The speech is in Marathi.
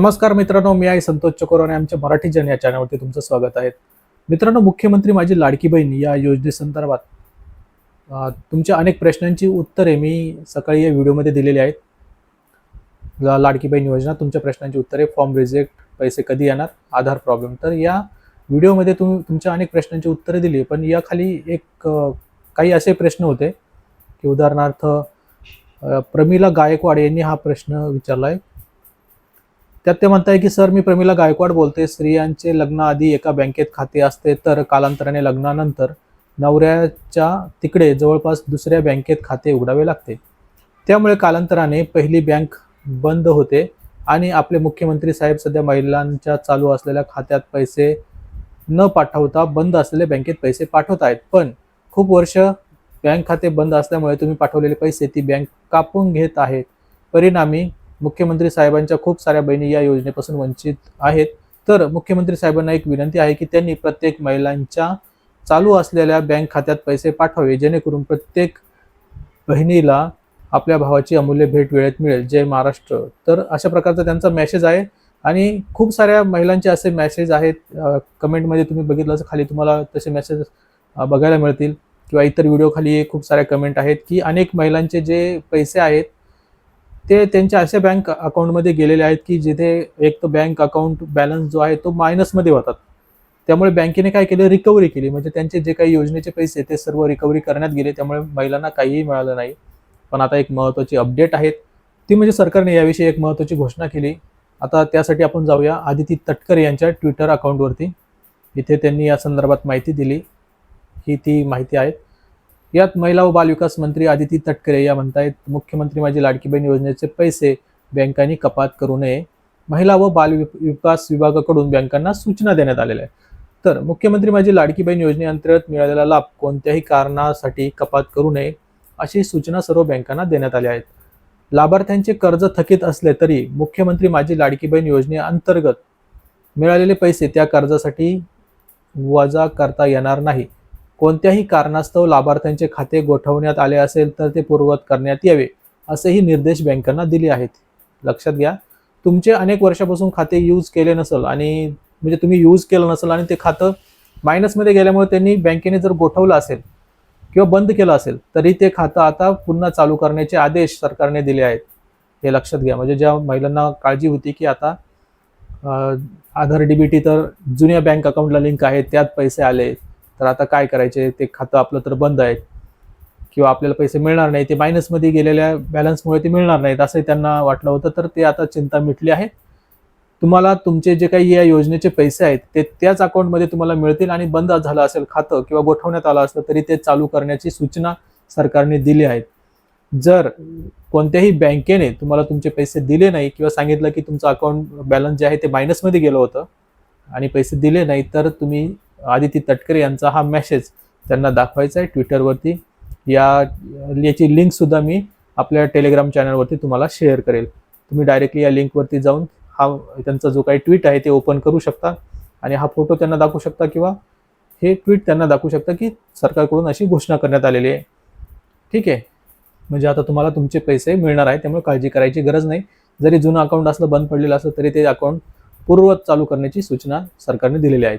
नमस्कार मित्रांनो मी आहे संतोष चकोर आणि आमच्या मराठी जन या चॅनलवरती तुमचं स्वागत आहे. मित्रांनो मुख्यमंत्री माझी लाडकी बहीण या योजनेसंदर्भात तुमच्या अनेक प्रश्नांची उत्तरे मी सकाळी या व्हिडिओमध्ये दिलेली आहेत. लाडकी बहीण योजना तुमच्या प्रश्नांची उत्तरे फॉर्म रिजेक्ट पैसे कधी येणार आधार प्रॉब्लेम. तर या व्हिडिओमध्ये तुम्ही तुमच्या अनेक प्रश्नांची उत्तरे दिली पण याखाली एक काही असे प्रश्न होते की उदाहरणार्थ प्रमिला गायकवाड यांनी हा प्रश्न विचारला आहे. त्यात ते म्हणताय की सर मी प्रमिला गायकवाड बोलते. स्त्रियांचे लग्नाआधी एका बँकेत खाते असते तर कालांतराने लग्नानंतर नवऱ्याच्या तिकडे जवळपास दुसऱ्या बँकेत खाते उघडावे लागते. त्यामुळे कालांतराने पहिली बँक बंद होते आणि आपले मुख्यमंत्री साहेब सध्या महिलांच्या चालू असलेल्या खात्यात पैसे न पाठवता बंद असलेल्या बँकेत पैसे पाठवत आहेत. पण खूप वर्ष बँक खाते बंद असल्यामुळे तुम्ही पाठवलेले पैसे ती बँक कापून घेत आहे. परिणामी मुख्यमंत्री साहेबांच्या खूप साऱ्या बहिणी या योजनेपासून वंचित आहेत. तर मुख्यमंत्री साहेबांना एक विनंती आहे की त्यांनी प्रत्येक महिलांच्या चालू असलेल्या बँक खात्यात पैसे पाठवावे जेणेकरून प्रत्येक बहिणीला आपल्या भावाची अमूल्य भेट वेळेत मिळेल. जय महाराष्ट्र. तर अशा प्रकारचा त्यांचा मेसेज आहे. आणि खूप साऱ्या महिलांचे असे मेसेज आहेत. कमेंटमध्ये तुम्ही बघितलं असं खाली तुम्हाला तसे मेसेज बघायला मिळतील. किंवा इतर व्हिडिओ खाली खूप साऱ्या कमेंट आहेत की अनेक महिलांचे जे पैसे आहेत ते त्यांच्या अशा बँक अकाउंटमध्ये गेलेले आहेत की जिथे एक तर बँक अकाउंट बॅलन्स जो आहे तो मायनसमध्ये होतात. त्यामुळे बँकेने काय केलं? रिकव्हरी केली. म्हणजे त्यांचे जे काही योजनेचे पैसे ते सर्व रिकव्हरी करण्यात गेले. त्यामुळे महिलांना काहीही मिळालं नाही. पण आता एक महत्त्वाची अपडेट आहेत ती म्हणजे सरकारने याविषयी एक महत्त्वाची घोषणा केली. आता त्यासाठी आपण जाऊया आदिती तटकर यांच्या ट्विटर अकाउंटवरती इथे त्यांनी या संदर्भात माहिती दिली. ही ती माहिती आहे यात महिला व बालविकास मंत्री आदिती तटकरे या म्हणतायत मुख्यमंत्री माझी लाडकी बहीण योजनेचे पैसे बँकांनी कपात करू नये. महिला व बाल विकास विभागाकडून बँकांना सूचना देण्यात आलेल्या आहे तर मुख्यमंत्री माझी लाडकी बहीण योजनेअंतर्गत मिळालेला लाभ कोणत्याही कारणासाठी कपात करू नये अशी सूचना सर्व बँकांना देण्यात आल्या आहेत. लाभार्थ्यांचे कर्ज थकीत असले तरी मुख्यमंत्री माझी लाडकी बहीण योजनेअंतर्गत मिळालेले पैसे त्या कर्जासाठी वजा करता येणार नाही. कोणत्याही कारणास्तव लाभार्थ्यांचे खाते गोठवण्यात आले असेल तर ते पूर्ववत करण्यात यावे असेही निर्देश बँकांना दिले आहेत. लक्षात घ्या तुमचे अनेक वर्षापासून खाते यूज केले नसेल आणि म्हणजे तुम्ही यूज केलं नसेल आणि ते खातं मायनसमध्ये गेल्यामुळे त्यांनी बँकेने जर गोठवलं असेल किंवा बंद केलं असेल तरी ते खातं आता पुन्हा चालू करण्याचे आदेश सरकारने दिले आहेत. हे लक्षात घ्या म्हणजे ज्या महिलांना काळजी होती की आता आधार डीबीटी तर जुन्या बँक अकाउंटला लिंक आहे त्यात पैसे आले. तर आता काय करायचे? ते खातं आपलं तर बंद आहे किंवा आपल्याला पैसे मिळणार नाही. ते मायनसमध्ये गेलेल्या बॅलन्समुळे ते मिळणार नाहीत असंही त्यांना वाटलं होतं. तर ते आता चिंता मिटली आहे. तुम्हाला तुमचे जे काही या योजनेचे पैसे आहेत ते त्याच अकाउंटमध्ये तुम्हाला मिळतील आणि बंद झालं असेल खातं किंवा गोठवण्यात आलं असलं तरी ते चालू करण्याची सूचना सरकारने दिली आहेत. जर कोणत्याही बँकेने तुम्हाला तुमचे पैसे दिले नाही किंवा सांगितलं की तुमचं अकाउंट बॅलन्स जे आहे ते मायनसमध्ये गेलं होतं आणि पैसे दिले नाही तर तुम्ही आदिती तटकरे यांचा हा मेसेज त्यांना दाखवायचा आहे ट्विटरवरती या याची लिंकसुद्धा मी आपल्या टेलिग्राम चॅनलवरती तुम्हाला शेअर करेल. तुम्ही डायरेक्टली या लिंकवरती जाऊन हा त्यांचा जो काही ट्विट आहे ते ओपन करू शकता. आणि हा फोटो त्यांना दाखवू शकता किंवा हे ट्विट त्यांना दाखवू शकता की सरकारकडून अशी घोषणा करण्यात आलेली आहे. ठीक आहे? म्हणजे आता तुम्हाला तुमचे पैसे मिळणार आहे त्यामुळे काळजी करायची गरज नाही. जरी जुनं अकाउंट असलं बंद पडलेलं असलं तरी ते अकाउंट पूर्ववत चालू करण्याची सूचना सरकारने दिलेली आहेत